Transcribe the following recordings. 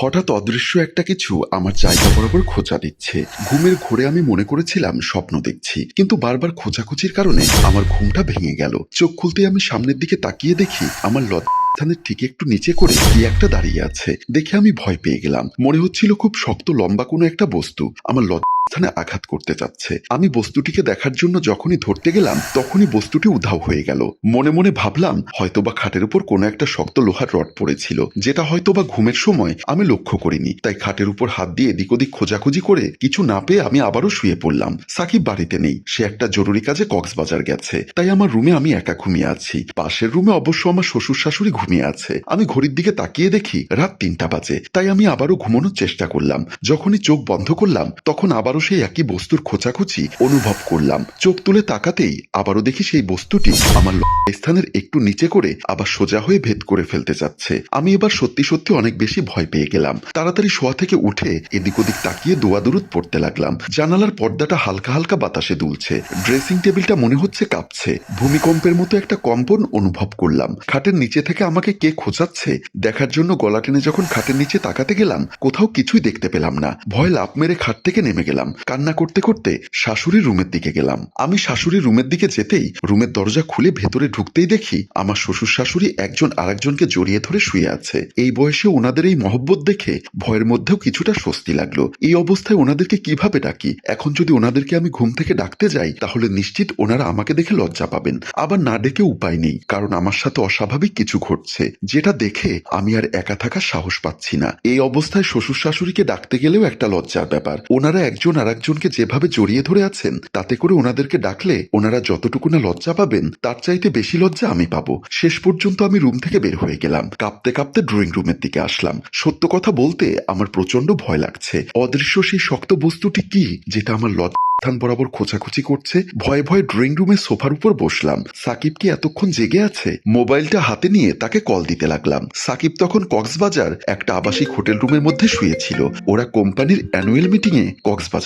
হঠাৎ অদৃশ্য একটা কিছু আমার জায়গা বরাবর খোঁচা দিচ্ছে। ঘুমের ঘোরে আমি মনে করেছিলাম স্বপ্ন দেখছি, কিন্তু বারবার খোঁচাখুচির কারণে আমার ঘুমটা ভেঙে গেল। চোখ খুলতে আমি সামনের দিকে তাকিয়ে দেখি আমার লজ্জাস্থানের ঠিক একটু নিচে করে কি একটা দাঁড়িয়ে আছে। দেখে আমি ভয় পেয়ে গেলাম। মনে হচ্ছিল খুব শক্ত, লম্বা কোনো একটা বস্তু। আমার লজ্জাস্থানে আঘাত করতে যাচ্ছে আমি বস্তুটিকে দেখার জন্য যখনই ধরতে গেলাম, তখনই বস্তুটি উধাও হয়ে গেল। মনে মনে ভাবলাম, হয়তোবা খাটের উপর কোনো একটা শক্ত লোহার রড পড়েছিল, যেটা হয়তোবা ঘুমের সময় আমি লক্ষ্য করিনি। তাই খাটের উপর হাত দিয়ে এদিক ওদিক খোঁজাখুঁজি করে কিছু না পেয়ে আমি আবারও শুয়ে পড়লাম। সাকিব বাড়িতে নেই, সে একটা জরুরি কাজে কক্সবাজার গেছে। তাই আমার রুমে আমি একা ঘুমিয়ে আছি। পাশের রুমে অবশ্য আমার শ্বশুর শাশুড়ি ঘুমিয়ে আছে। আমি ঘড়ির দিকে তাকিয়ে দেখি রাত তিনটা বাজে। তাই আমি আবারও ঘুমানোর চেষ্টা করলাম। যখনই চোখ বন্ধ করলাম, তখন আবারও সেই একই বস্তুর খোঁচাখুচি অনুভব করলাম। চোখ তুলে তাকাতেই আবারও দেখি সেই বস্তুটি আমার স্থানের একটু নিচে করে আবার সোজা হয়ে ভেদ করে ফেলতে যাচ্ছে আমি এবার সত্যি সত্যি অনেক বেশি ভয় পেয়ে গেলাম। তাড়াতাড়ি শোয়া থেকে উঠে এদিক ওদিক তাকিয়ে দোয়া দূরত পড়তে লাগলাম। জানালার পর্দাটা হালকা হালকা বাতাসে দুলছে। ড্রেসিং টেবিলটা মনে হচ্ছে কাঁপছে। ভূমিকম্পের মতো একটা কম্পন অনুভব করলাম। খাটের নিচে থেকে আমাকে কে খোঁচাচ্ছে? দেখার জন্য গলা টেনে যখন খাটের নিচে তাকাতে গেলাম, কোথাও কিছুই দেখতে পেলাম না। ভয় লাভ মেরে খাট থেকে নেমে গেলাম। কান্না করতে করতে শাশুড়ির রুমের দিকে গেলাম। আমি শাশুড়ির রুমের দিকে যেতেই রুমের দরজা খুলে ভেতরে ঢুকতেই দেখি আমার শ্বশুর শাশুড়ি একজন আরেকজনকে জড়িয়ে ধরে শুয়ে আছে। এই বয়সে ওনাদের এই মহব্বত দেখে ভয়ের মধ্যেও কিছুটা স্বস্তি লাগল। এই অবস্থায় ওনাদেরকে কীভাবে ডাকি? এখন যদি ওনাদেরকে আমি ঘুম থেকে ডাকতে যাই, তাহলে নিশ্চিত ওনারা আমাকে দেখে লজ্জা পাবেন। আবার না ডেকে উপায় নেই, কারণ আমার সাথে অস্বাভাবিক কিছু ঘটছে, যেটা দেখে আমি আর একা থাকার সাহস পাচ্ছি না। এই অবস্থায় শ্বশুর শাশুড়িকে ডাকতে গেলেও একটা লজ্জার ব্যাপার। ওনারা একজন আর একজনকে যেভাবে জড়িয়ে ধরে আছেন, তাতে করে ওনাদেরকে ডাকলে ওনারা যতটুকু না লজ্জা পাবেন, তার চাইতে বেশি লজ্জা আমি পাবো। শেষ পর্যন্ত আমি রুম থেকে বের হয়ে গেলাম। কাঁপতে কাঁপতে ড্রয়িং রুমের দিকে আসলাম। সত্য কথা বলতে আমার প্রচণ্ড ভয় লাগছে। অদৃশ্য সেই শক্ত বস্তুটি কি, যেটা আমার লজ্জা স্থান বরাবর খোঁচাখুচি করছে? ভয়ে ভয়ে ড্রয়িং রুমে সোফার উপর বসলাম। সাকিব কি এতক্ষণ জেগে আছে? মোবাইলটা হাতে নিয়ে তাকে কল দিতে লাগলাম। সাকিব তখন কক্সবাজার, একটা আবাসিক হোটেল রুমের মধ্যে শুয়েছিল। ওরা কোম্পানির অ্যানুয়াল মিটিং এ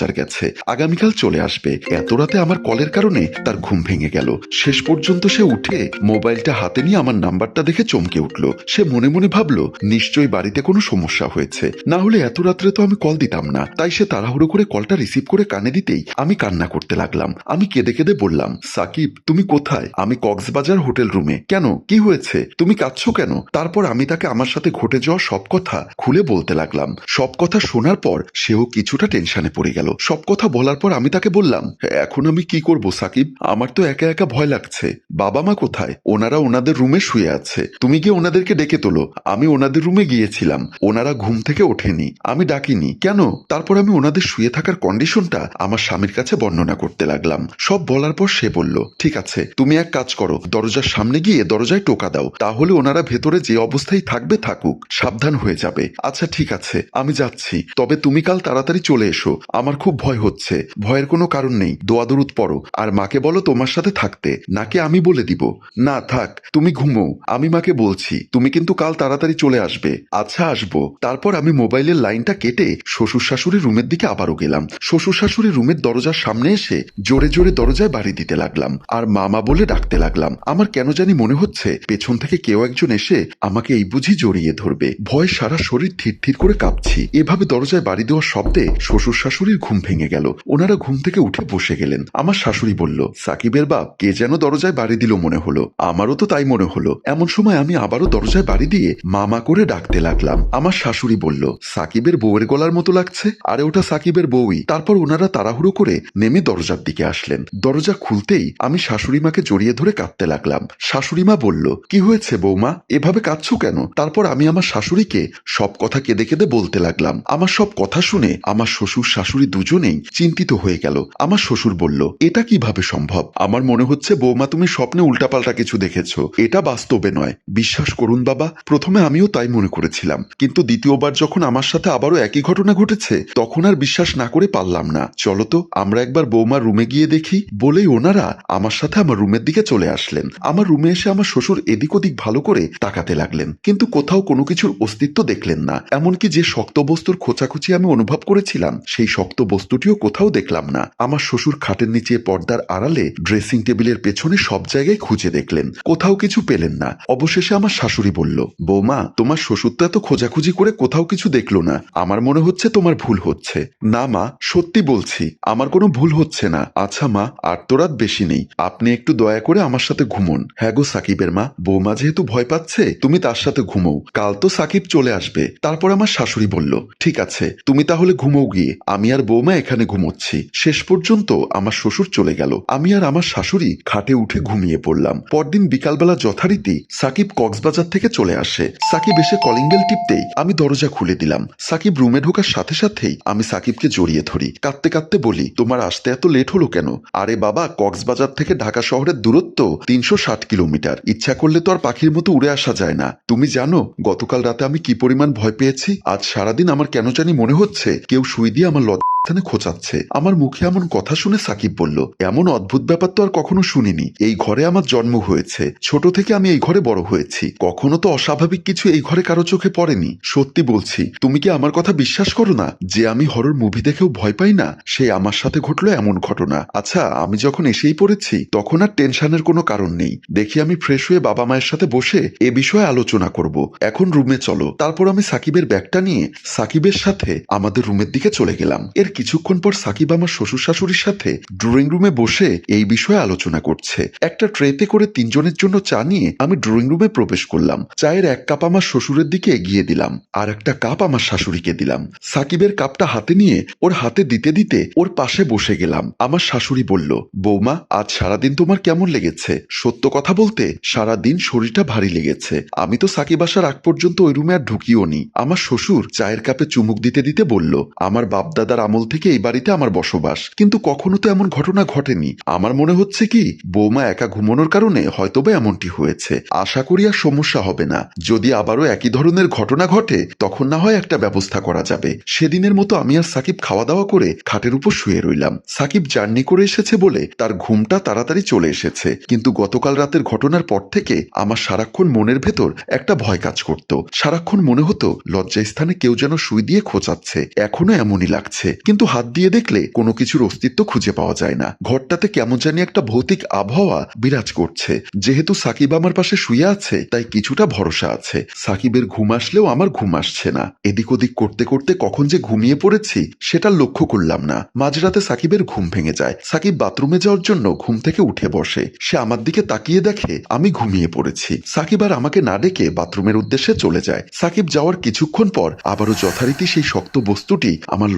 কক্সবাজার গেছে। আগামীকাল চলে আসবে। এত রাতে আমার কলের কারণে তার ঘুম ভেঙে গেল। শেষ পর্যন্ত সে উঠে মোবাইলটা হাতে নিয়ে আমার নাম্বারটা দেখে চমকে উঠল। সে মনে মনে ভাবলো, নিশ্চয়ই বাড়িতে কোনো সমস্যা হয়েছে। না হলে এত রাত্রে তো আমি কল দিতাম না। তাই সে তাড়াহুড়ো করে কলটা রিসিভ করে কানে দিতেই আমি কান্না করতে লাগলাম। আমি কেঁদে কেঁদে বললাম, সাকিব, তুমি কোথায়? আমি কক্সবাজার হোটেল রুমে। কেন? কি হয়েছে? তুমি কাঁদছো কেন? তারপর আমি তাকে আমার সাথে ঘটে যাওয়া সব কথা খুলে বলতে লাগলাম। সব কথা শোনার পর সেও কিছুটা টেনশনে পড়ে গেল। সব কথা বলার পর আমি তাকে বললাম, এখন আমি কি করব, সাকিব? আমার তো একা একা ভয় লাগছে। বাবা মা কোথায়? ওনারা ওনাদের রুমে শুয়ে আছে। তুমি গিয়ে ওনাদেরকে ডেকে তোলো। আমি ওনাদের রুমে গিয়েছিলাম। ওনারা ঘুম থেকে ওঠেনি। আমি ডাকিনি। কেন? তারপর আমি ওনাদের শুয়ে থাকার কন্ডিশনটা আমার স্বামীর কাছে বর্ণনা করতে লাগলাম। সব বলার পর সে বলল, ঠিক আছে, তুমি এক কাজ করো। দরজার সামনে গিয়ে দরজায় টোকা দাও। তাহলে ওনারা ভেতরে যে অবস্থায় থাকবে থাকুক। সাবধান হয়ে যাবে। আচ্ছা ঠিক আছে, আমি যাচ্ছি। তবে তুমি কাল তাড়াতাড়ি চলে এসো। আমার খুব ভয় হচ্ছে। ভয়ের কোনো কারণ নেই। দোয়াদুরুদ পড়ো। আর মাকে বলো তোমার সাথে থাকতে। নাকি আমি বলে দিব। না, থাক, তুমি ঘুমো। আমি মাকে বলছি, তুমি কিন্তু কাল তাড়াতাড়ি চলে আসবে। আচ্ছা আসব। তারপর আমি মোবাইলের লাইনটা কেটে শ্বশুর শাশুড়ির রুমের দিকে আবারও গেলাম। শ্বশুর শাশুড়ির রুমের দরজার সামনে এসে জোরে জোরে দরজায় বাড়ি দিতে লাগলাম। আর মামা বলে ডাকতে লাগলাম। আমার কেন জানি মনে হচ্ছে, পেছন থেকে কেউ একজন এসে আমাকে এই বুঝি জড়িয়ে ধরবে। ভয় সারা শরীর থির থির করে কাঁপছি। এভাবে দরজায় বাড়ি দেওয়ার শব্দে শ্বশুর শাশুড়ির ঘুম ভেঙে গেল। ওনারা ঘুম থেকে উঠে বসে গেলেন। আমার শাশুড়ি বলল, সাকিবের বাপ, কে যেন দরজায় বাড়ি দিল মনে হলো। আমারও তো তাই মনে হলো। এমন সময় আমি আবারও দরজায় বাড়ি দিয়ে মামা করে ডাকতে লাগলাম। আমার শাশুড়ি বলল, সাকিবের বউয়ের গলার মতো লাগছে? আরে, ওটা সাকিবের বউই। তারপর ওনারা তাড়াহুড়ো করে নেমে দরজার দিকে আসলেন। দরজা খুলতেই আমি শাশুড়ি মাকে জড়িয়ে ধরে কাঁদতে লাগলাম। শাশুড়ি মা বলল, কি হয়েছে বৌমা এভাবে কাঁদছো কেন? তারপর আমি আমার শাশুড়িকে সব কথা কেঁদে কেঁদে বলতে লাগলাম। আমার সব কথা শুনে আমার শ্বশুর শাশুড়ি দুজনেই চিন্তিত হয়ে গেল। আমার শ্বশুর বলল, এটা কীভাবে সম্ভব? আমার মনে হচ্ছে বৌমা, তুমি স্বপ্নে উল্টাপাল্টা কিছু দেখেছ। এটা বাস্তবে নয়। বিশ্বাস করুন বাবা, প্রথমে আমিও তাই মনে করেছিলাম। কিন্তু দ্বিতীয়বার যখন আমার সাথে আবারও একই ঘটনা ঘটেছে, তখন আর বিশ্বাস না করে পারলাম না। চলো তো, আমরা একবার বৌমার রুমে গিয়ে দেখি। বলেই ওনারা আমার সাথে আমার রুমের দিকে চলে আসলেন। আমার রুমে এসে আমার শ্বশুর এদিক ওদিক ভালো করে তাকাতে লাগলেন। কিন্তু কোথাও কোনো কিছুর অস্তিত্ব দেখলেন না। এমনকি যে শক্ত বস্তুর খোঁচাখুচি আমি অনুভব করেছিলাম, সেই শক্ত বস্তুটিও কোথাও দেখলাম না। আমার শ্বশুর খাটের নিচে পর্দার আড়ালে ড্রেসিং টেবিলের পেছনে সব জায়গায় খুঁজে দেখলেন। কোথাও কিছু পেলেন না। অবশেষে আমার শাশুড়ি বলল, বৌমা, তোমার শ্বশুর তো এত খোঁজাখুঁজি করে কোথাও কিছু দেখল না। আমার মনে হচ্ছে তোমার ভুল হচ্ছে। না মা, সত্যি বলছি, আমার কোনো ভুল হচ্ছে না। আচ্ছা মা, আর তো রাত বেশি নেই। আপনি একটু দয়া করে আমার সাথে ঘুমোন। হ্যাঁ গো সাকিবের মা, বৌমা যেহেতু ভয় পাচ্ছে, তুমি তার সাথে ঘুমো কাল তো সাকিব চলে আসবে। তারপর আমার শাশুড়ি বলল, ঠিক আছে, তুমি তাহলে ঘুমোও গিয়ে। আমি আর বৌমা এখানে ঘুমোচ্ছি। শেষ পর্যন্ত আমার শ্বশুর চলে গেল। আমি আর আমার শাশুড়ি খাটে উঠে ঘুমিয়ে পড়লাম। পরদিন বিকালবেলা যথারীতি সাকিব কক্সবাজার থেকে চলে আসে। সাকিব এসে কলিং টিপতেই আমি দরজা খুলে দিলাম। সাকিব রুমে ঢোকার সাথে সাথেই আমি সাকিবকে জড়িয়ে ধরি। কাঁদতে কাঁদতে বলি, তোমার আসতে এত লেট হলো কেন? আরে বাবা, কক্সবাজার থেকে ঢাকা শহরের দূরত্ব তিনশো ষাট কিলোমিটার। ইচ্ছা করলে তো আর পাখির মতো উড়ে আসা যায় না। তুমি জানো, গতকাল রাতে আমি কি পরিমাণ ভয় পেয়েছি? আজ সারাদিন আমার কেন জানি মনে হচ্ছে কেউ সুই দিয়ে আমার লজ্জা স্থানে খোঁচাচ্ছে। আমার মুখে এমন কথা শুনে সাকিব বলল, এমন অদ্ভুত ব্যাপার তো আর কখনো শুনিনি। এই ঘরে আমার জন্ম হয়েছে। ছোট থেকে আমি এই ঘরে বড় হয়েছি। কখনো তো অস্বাভাবিক কিছু এই ঘরে কারও চোখে পড়েনি। সত্যি বলছি, তুমি কি আমার কথা বিশ্বাস করো না? যে আমি হরর মুভি দেখেও ভয় পাই না, সে আমার সাথে ঘটলো এমন ঘটনা। আচ্ছা আমি যখন এসেই পড়েছি, তখন আর টেনশনের কোনো কারণ নেই। দেখি আমি ফ্রেশ হয়ে বাবা মায়ের সাথে বসে এ বিষয়ে আলোচনা করব। এখন রুমে চলো। তারপর আমি সাকিবের ব্যাগটা নিয়ে সাকিবের সাথে আমাদের রুমের দিকে চলে গেলাম। এর কিছুক্ষণ পর সাকিব আমার শ্বশুর শাশুড়ির সাথে ড্রয়িং রুমে বসে এই বিষয়ে আলোচনা করছে। একটা ট্রেতে করে তিনজনের জন্য চা নিয়ে আমি ড্রয়িং রুমে প্রবেশ করলাম। চায়ের এক কাপ আমার শ্বশুরের দিকে এগিয়ে দিলাম আর একটা কাপ আমার শাশুড়িকে দিলাম। সাকিবের কাপটা হাতে নিয়ে ওর হাতে দিতে দিতে ওর পাশে বসে গেলাম। আমার শাশুড়ি বলল, বৌমা, আজ সারাদিন তোমার কেমন লেগেছে? সত্য কথা বলতে সারাদিন শরীরটা ভারী লেগেছে। আমি তো সাকিব আসার আগ পর্যন্ত ওই রুমে আর ঢুকিও নি আমার শ্বশুর চায়ের কাপে চুমুক দিতে দিতে বলল, আমার বাপদাদার আমল থেকে এই বাড়িতে আমার বসবাস। কিন্তু কখনো তো এমন ঘটনা ঘটেনি। আমার মনে হচ্ছে কি, বৌমা একা ঘুমানোর কারণে হয়তোবা এমনটি হয়েছে। আশা করি আর সমস্যা হবে না। যদি আবারও একই ধরনের ঘটনা ঘটে, তখন না হয় একটা ব্যবস্থা করা যাবে। সেদিনের মতো আমি আর সাকিব খাওয়া দাওয়া করে খাটের উপর শুয়ে রইলাম। সাকিব জার্নি করে এসেছে বলে তার ঘুমটা তাড়াতাড়ি চলে এসেছে। কিন্তু গতকাল রাতের ঘটনার পর থেকে আমার সারাক্ষণ মনের ভেতর একটা ভয় কাজ করত। সারাক্ষণ মনে হতো লজ্জা স্থানে কেউ যেন সুই দিয়ে খোঁচাচ্ছে। এখনও এমনই লাগছে। কিন্তু হাত দিয়ে দেখলে কোনো কিছুর অস্তিত্ব খুঁজে পাওয়া যায় না। ঘরটাতে কেমন জানি একটা ভৌতিক আবহাওয়া বিরাজ করছে। যেহেতু সাকিব আমার পাশে শুয়ে আছে, তাই কিছুটা ভরসা আছে। সাকিবের ঘুম আসলেও আমার ঘুম আসছে না। এদিক ওদিক করতে করতে কখন যে ঘুমিয়ে পড়েছি, সেটা লক্ষ্য করলাম না। মাঝরাতে সাকিবের ঘুম ভেঙে যায়। সাকিব বাথরুমে যাওয়ার জন্য ঘুম থেকে উঠে বসে। সে আমার দিকে তাকিয়ে দেখে আমি ঘুমিয়ে পড়েছি। সাকিব আর আমাকে না ডেকে বাথরুমের উদ্দেশ্যে চলে যায়। সাকিব যাওয়ার কিছুক্ষণ পর আবারও যথারীতি সেই শক্ত বস্তুটি আমার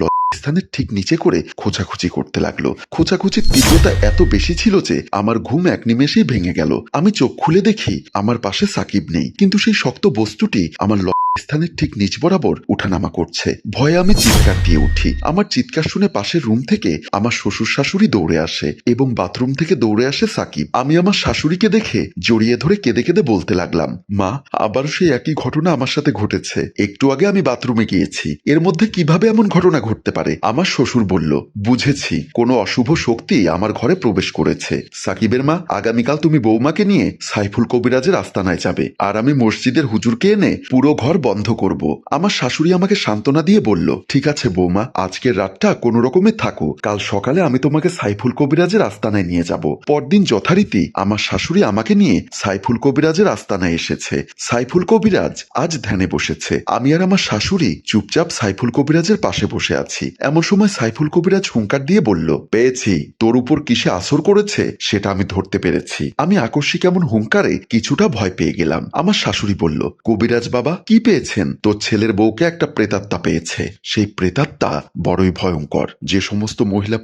স্থানের ঠিক নিচে করে খোঁচাখুচি করতে লাগল। খোঁচাখুচির তীব্রতা এত বেশি ছিল যে আমার ঘুম এক নিমেষেই ভেঙে গেল। আমি চোখ খুলে দেখি, আমার পাশে সাকিব নেই। কিন্তু সেই শক্ত বস্তুটি আমার স্থানের ঠিক নিচ বরাবর উঠানামা করছে। ভয়ে আমি চিৎকার দিয়ে উঠি। আমার চিৎকার শুনে পাশের রুম থেকে আমার শ্বশুর শাশুড়ি দৌড়ে আসে এবং বাথরুম থেকে দৌড়ে আসে সাকিব। আমি আমার শাশুড়িকে দেখে জড়িয়ে ধরে কেঁদে কেঁদে বলতে লাগলাম, মা আবার সেই একই ঘটনা আমার সাথে ঘটেছে। একটু আগে আমি বাথরুমে গিয়েছি। এর মধ্যে কীভাবে এমন ঘটনা ঘটতে পারে? আমার শ্বশুর বলল, বুঝেছি। কোনো অশুভ শক্তি আমার ঘরে প্রবেশ করেছে। সাকিবের মা, আগামীকাল তুমি বৌমাকে নিয়ে সাইফুল কবিরাজের আস্তানায় যাবে। আর আমি মসজিদের হুজুরকে এনে পুরো ঘর বন্ধ করব। আমার শাশুড়ি আমাকে সান্ত্বনা দিয়ে বলল, ঠিক আছে বৌমা, আজকের রাতটা কোনো রকমে থাকো। কাল সকালে আমি তোমাকে সাইফুল কবিরাজের আস্তানায় নিয়ে যাব। পরদিন যথারীতি আমার শাশুড়ি আমাকে নিয়ে সাইফুল কবিরাজের আস্তানায় এসেছে। সাইফুল কবিরাজ আজ ধ্যানে বসেছে। আমি আর আমার শাশুড়ি চুপচাপ সাইফুল কবিরাজের পাশে বসে আছি। এমন সময় সাইফুল কবিরাজ হুঙ্কার দিয়ে বলল, পেয়েছি। তোর উপর কিসে আসর করেছে সেটা আমি ধরতে পেরেছি। আমি আকস্মিক এমন হুঙ্কারে কিছুটা ভয় পেয়ে গেলাম। আমার শাশুড়ি বলল, কবিরাজ বাবা, কি পেয়েছেন। তোর ছেলের বউকে একটা প্রেতাত্মা পেয়েছে। সেই প্রেতাত্মা বড়ই ভয়ঙ্কর। যে সমস্ত মহিলা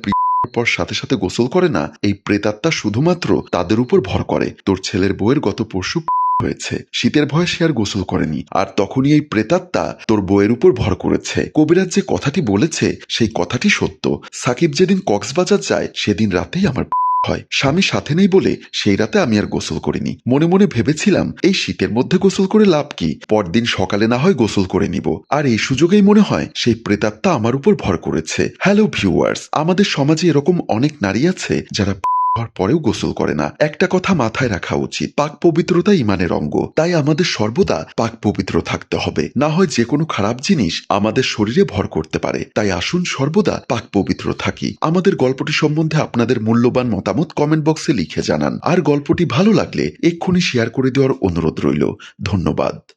পর সাথে সাথে গোসল করে না, এই প্রেতাত্মা শুধুমাত্র তাদের উপর ভর করে। তোর ছেলের বউয়ের গত পরশু হয়েছে। শীতের ভয়ে সে আর গোসল করেনি। আর তখনই এই প্রেতাত্মা তোর বইয়ের উপর ভর করেছে। কবিরাজ যে কথাটি বলেছে, সেই কথাটি সত্য। সাকিব যেদিন কক্সবাজার যায়, সেদিন রাতেই আমার হয়। স্বামী সাথে নেই বলে সেই রাতে আমি আর গোসল করিনি। মনে মনে ভেবেছিলাম, এই শীতের মধ্যে গোসল করে লাভ কি? পরদিন সকালে না হয় গোসল করে নিব। আর এই সুযোগেই মনে হয়, সেই প্রেতাত্মা আমার উপর ভর করেছে। হ্যালো ভিউয়ার্স আমাদের সমাজে এরকম অনেক নারী আছে যারা হওয়ার পরেও গোসল করে না। একটা কথা মাথায় রাখা উচিত, পাক পবিত্রতা ইমানের অঙ্গ। তাই আমাদের সর্বদা পাক পবিত্র থাকতে হবে। না হয় যে কোনো খারাপ জিনিস আমাদের শরীরে ভর করতে পারে। তাই আসুন সর্বদা পাক পবিত্র থাকি। আমাদের গল্পটি সম্বন্ধে আপনাদের মূল্যবান মতামত কমেন্ট বক্সে লিখে জানান। আর গল্পটি ভালো লাগলে এক্ষুনি শেয়ার করে দেওয়ার অনুরোধ রইল। ধন্যবাদ।